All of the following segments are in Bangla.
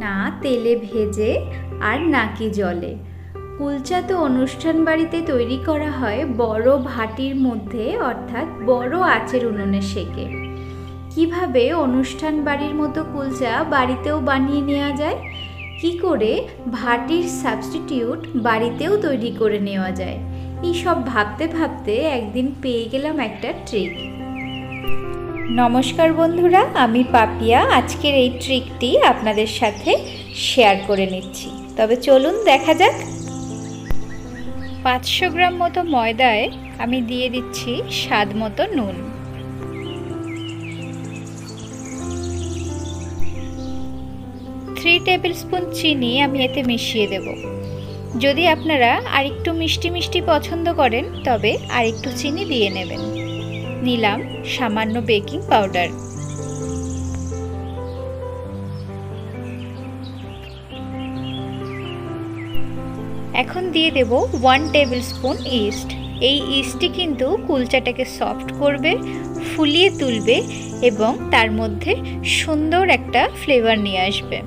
না তেলে ভেজে আর নাকি জলে। কুলচা তো অনুষ্ঠান বাড়িতে তৈরি করা হয় বড় ভাটির মধ্যে, অর্থাৎ বড় আঁচের উনুনে সেকে। কীভাবে অনুষ্ঠান বাড়ির মতো কুলচা বাড়িতেও বানিয়ে নেওয়া যায়? কি করে ভাটির সাবস্টিটিউট বাড়িতেও তৈরি করে নেওয়া যায়? এই সব ভাবতে ভাবতে একদিন পেয়ে গেলাম একটা ট্রিক। নমস্কার বন্ধুরা, আমি পাপিয়া। আজকের এই ট্রিকটি আপনাদের সাথে শেয়ার করে নিচ্ছি। তবে চলুন দেখা যাক। পাঁচশো গ্রাম মতো ময়দায় আমি দিয়ে দিচ্ছি স্বাদ মতো নুন। থ্রি টেবিল স্পুন চিনি আমি এতে মিশিয়ে দেব। যদি আপনারা আরেকটু মিষ্টি মিষ্টি পছন্দ করেন, তবে আরেকটু চিনি দিয়ে নেবেন। নিলাম সামান্য বেকিং পাউডার। এখন দিয়ে দেব ওয়ান টেবিল স্পুন ইস্ট এই ইস্টটি কিন্তু কুলচাটাকে সফট করবে, ফুলিয়ে তুলবে এবং তার মধ্যে সুন্দর একটা ফ্লেভার নিয়ে আসবে।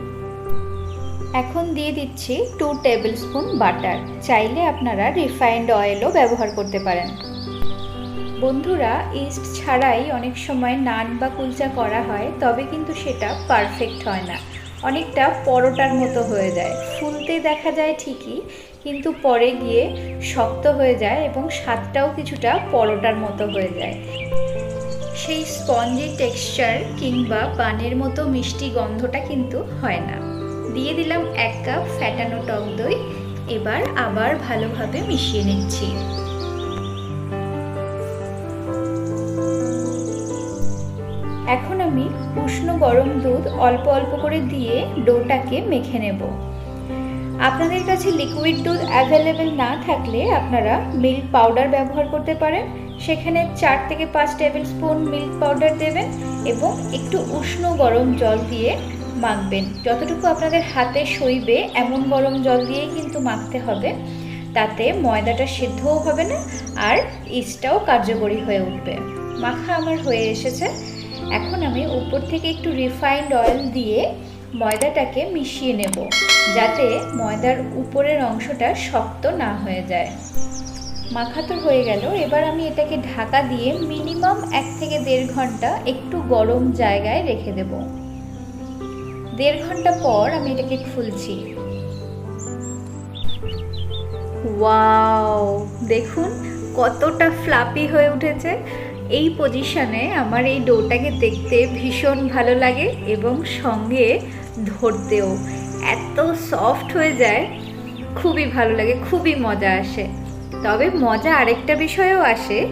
এখন দিয়ে দিচ্ছি টু টেবিল স্পুন বাটার চাইলে আপনারা রিফাইন্ড অয়েলও ব্যবহার করতে পারেন। বন্ধুরা, ইস্ট ছাড়াই অনেক সময় নান বা কুলচা করা হয়, তবে কিন্তু সেটা পারফেক্ট হয় না। অনেকটা পরোটার মতো হয়ে যায়। ফুলতে দেখা যায় ঠিকই, কিন্তু পরে গিয়ে শক্ত হয়ে যায় এবং স্বাদটাও কিছুটা পরোটার মতো হয়ে যায়। সেই স্পঞ্জি টেক্সচার কিংবা পানের মতো মিষ্টি গন্ধটা কিন্তু হয় না। দিয়ে দিলাম এক কাপ ফ্যাটানো টক দই, এবার আবার ভালোভাবে মিশিয়ে নিচ্ছি। এখন আমি উষ্ণ গরম দুধ অল্প অল্প করে দিয়ে ডোটাকে মেখে নেব। আপনাদের কাছে লিকুইড দুধ অ্যাভেলেবেল না থাকলে আপনারা মিল্ক পাউডার ব্যবহার করতে পারেন। সেখানে চার থেকে পাঁচ টেবিল স্পুন মিল্ক পাউডার দেবেন এবং একটু উষ্ণ গরম জল দিয়ে মাখবেন। যতটুকু আপনাদের হাতে সইবে এমন গরম জল দিয়েই কিন্তু মাখতে হবে। তাতে ময়দাটা সিদ্ধও হবে না আর ইস্টটাও কার্যকরী হয়ে উঠবে। মাখা আমার হয়ে এসেছে। এখন আমি উপর থেকে একটু রিফাইন্ড অয়েল দিয়ে ময়দাটাকে মিশিয়ে নেব, যাতে ময়দার উপরের অংশটা শক্ত না হয়ে যায়। মাখা তো হয়ে গেল, এবার আমি এটাকে ঢাকা দিয়ে মিনিমাম এক থেকে দেড় ঘণ্টা একটু গরম জায়গায় রেখে দেব। দেড় ঘণ্টা পর আমি এটাকে খুলছি। ওয়াও, দেখুন কতটা ফ্লাপি হয়ে উঠেছে। এই পজিশনে আমার এই ডোটাকে দেখতে ভীষণ ভালো লাগে এবং সঙ্গে ধরতেও। এত সফট হয়ে যায়, খুবই ভালো লাগে, খুবই মজা আসে। তবে মজা আরেকটা বিষয়েও আসে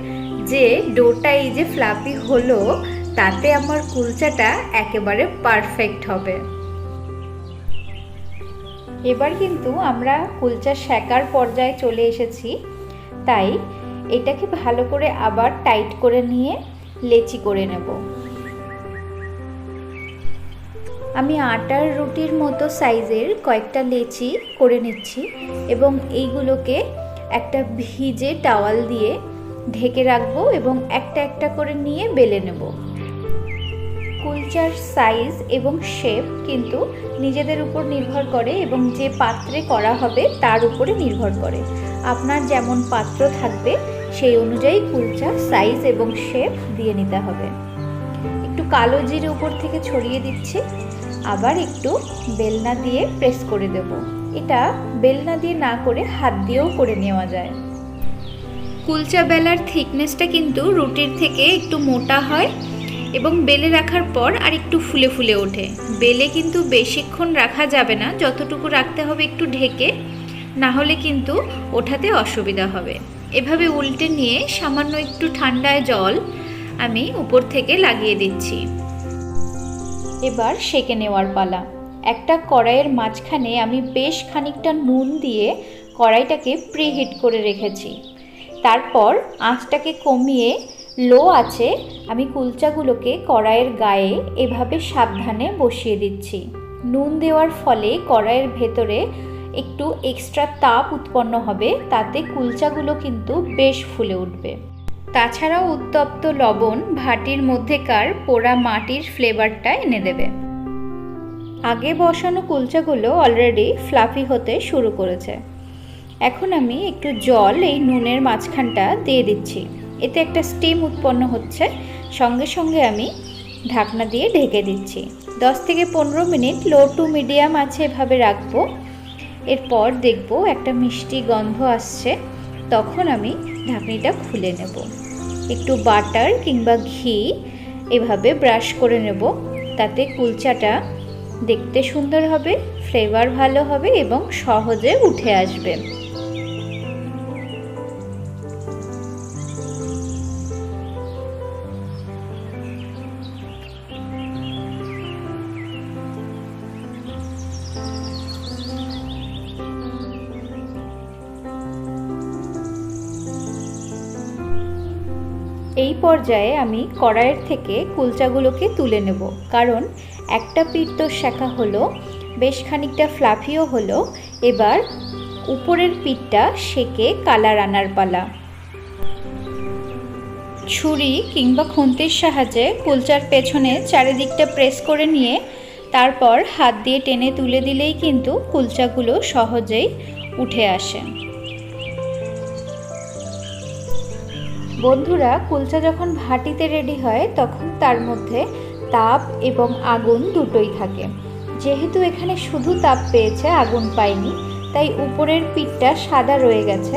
যে ডোটা এই যে ফ্লাপি হলো, তাতে আমার কুলচাটা একেবারে পারফেক্ট হবে। এবার কিন্তু আমরা কুলচা শেকার পর্যায়ে চলে এসেছি। তাই এটাকে ভালো করে আবার টাইট করে নিয়ে লেচি করে নেব। আমি আটার রুটির মতো সাইজের কয়েকটা লেচি করে নিচ্ছি এবং এইগুলোকে একটা ভিজে টাওয়াল দিয়ে ঢেকে রাখব এবং একটা একটা করে নিয়ে বেলে নেব। কুলচার সাইজ এবং শেপ কিন্তু নিজেদের উপর নির্ভর করে এবং যে পাত্রে করা হবে তার উপরে নির্ভর করে। আপনার যেমন পাত্র থাকবে সেই অনুযায়ী কুলচা সাইজ এবং শেপ দিয়ে নিতে হবে। একটু কালো জিরে উপর থেকে ছড়িয়ে দিচ্ছি, আবার একটু বেলনা দিয়ে প্রেস করে দেব। এটা বেলনা দিয়ে না করে হাত দিয়েও করে নেওয়া যায়। কুলচা বেলার থিকনেসটা কিন্তু রুটির থেকে একটু মোটা হয় এবং বেলে রাখার পর আর একটু ফুলে ফুলে ওঠে। বেলে কিন্তু বেশিক্ষণ রাখা যাবে না, যতটুকু রাখতে হবে একটু ঢেকে না হলে কিন্তু ওঠাতে অসুবিধা হবে। এভাবে উল্টে নিয়ে সামান্য একটু ঠান্ডায় জল আমি উপর থেকে লাগিয়ে দিচ্ছি। এবার সেকে নেওয়ার পালা। একটা কড়াইয়ের মাঝখানে আমি বেশ খানিকটা নুন দিয়ে কড়াইটাকে প্রিহিট করে রেখেছি। তারপর আঁচটাকে কমিয়ে লো আছে আমি কুলচাগুলোকে কড়াইয়ের গায়ে এভাবে সাবধানে বসিয়ে দিচ্ছি। নুন দেওয়ার ফলে কড়াইয়ের ভেতরে একটু এক্সট্রা তাপ উৎপন্ন হবে, তাতে কুলচাগুলো কিন্তু বেশ ফুলে উঠবে। তাছাড়াও উত্তপ্ত লবণ ভাটির মধ্যেকার পোড়া মাটির ফ্লেভারটা এনে দেবে। আগে বসানো কুলচাগুলো অলরেডি ফ্লাফি হতে শুরু করেছে। এখন আমি একটু জল এই নুনের মাঝখানটা দিয়ে দিচ্ছি। এতে একটা স্টিম উৎপন্ন হচ্ছে। সঙ্গে সঙ্গে আমি ঢাকনা দিয়ে ঢেকে দিচ্ছি। দশ থেকে পনেরো মিনিট লো টু মিডিয়াম আছে এভাবে রাখব। এরপর দেখব একটা মিষ্টি গন্ধ আসছে, তখন আমি ঢাকনিটা খুলে নেব। একটু বাটার কিংবা ঘি এভাবে ব্রাশ করে নেব, তাতে কুলচাটা দেখতে সুন্দর হবে, ফ্লেভার ভালো হবে এবং সহজে উঠে আসবে। এই পর্যায়ে আমি কড়াইয়ের থেকে কুলচাগুলোকে তুলে নেব। কারণ একটা পিঠ তো শেখা হলো, বেশ খানিকটা ফ্লাফিও হলো, এবার উপরের পিঠটা সেকে কালার আনার পালা। ছুরি কিংবা খুন্তির সাহায্যে কুলচার পেছনে চারিদিকটা প্রেস করে নিয়ে তারপর হাত দিয়ে টেনে তুলে দিলেই কিন্তু কুলচাগুলো সহজেই উঠে আসে। বন্ধুরা, কুলচা যখন ভাটিতে রেডি হয়, তখন তার মধ্যে তাপ এবং আগুন দুটোই থাকে। যেহেতু এখানে শুধু তাপ পেয়েছে, আগুন পায়নি, তাই উপরের পিঠটা সাদা রয়ে গেছে,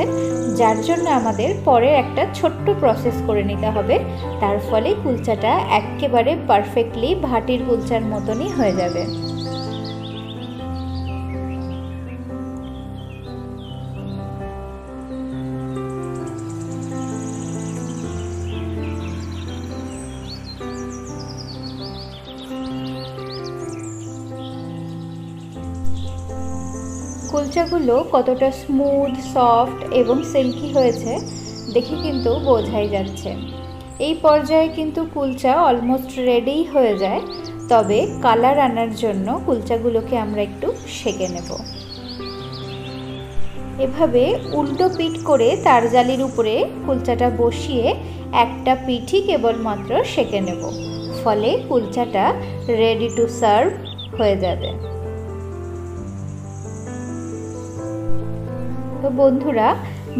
যার জন্য আমাদের পরে একটা ছোট্ট প্রসেস করে নিতে হবে। তার ফলে কুলচাটা একেবারে পারফেক্টলি ভাটির কুলচার মতনই হয়ে যাবে। কুলচাগুলো কতটা স্মুথ সফট এবং সিল্কি হয়েছে দেখে কিন্তু বোঝাই যাচ্ছে। এই পর্যায়ে কিন্তু কুলচা অলমোস্ট রেডিই হয়ে যায়, তবে কালার আনার জন্য কুলচাগুলোকে আমরা একটু সেকে নেব। এভাবে উল্টো পিঠ করে তার জালির উপরে কুলচাটা বসিয়ে একটা পিঠই কেবলমাত্র সেকে নেব, ফলে কুলচাটা রেডি টু সার্ভ হয়ে যাবে। তো বন্ধুরা,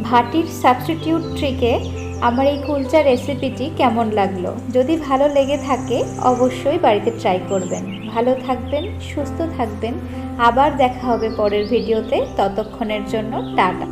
ভাটির সাবস্টিটিউট ট্রিকে আমার এই কুলচা রেসিপিটি কেমন লাগল? যদি ভালো লেগে থাকে, অবশ্যই বাড়িতে ট্রাই করবেন। ভালো থাকবেন, সুস্থ থাকবেন। আবার দেখা হবে পরের ভিডিওতে ততক্ষণের জন্য টাটা।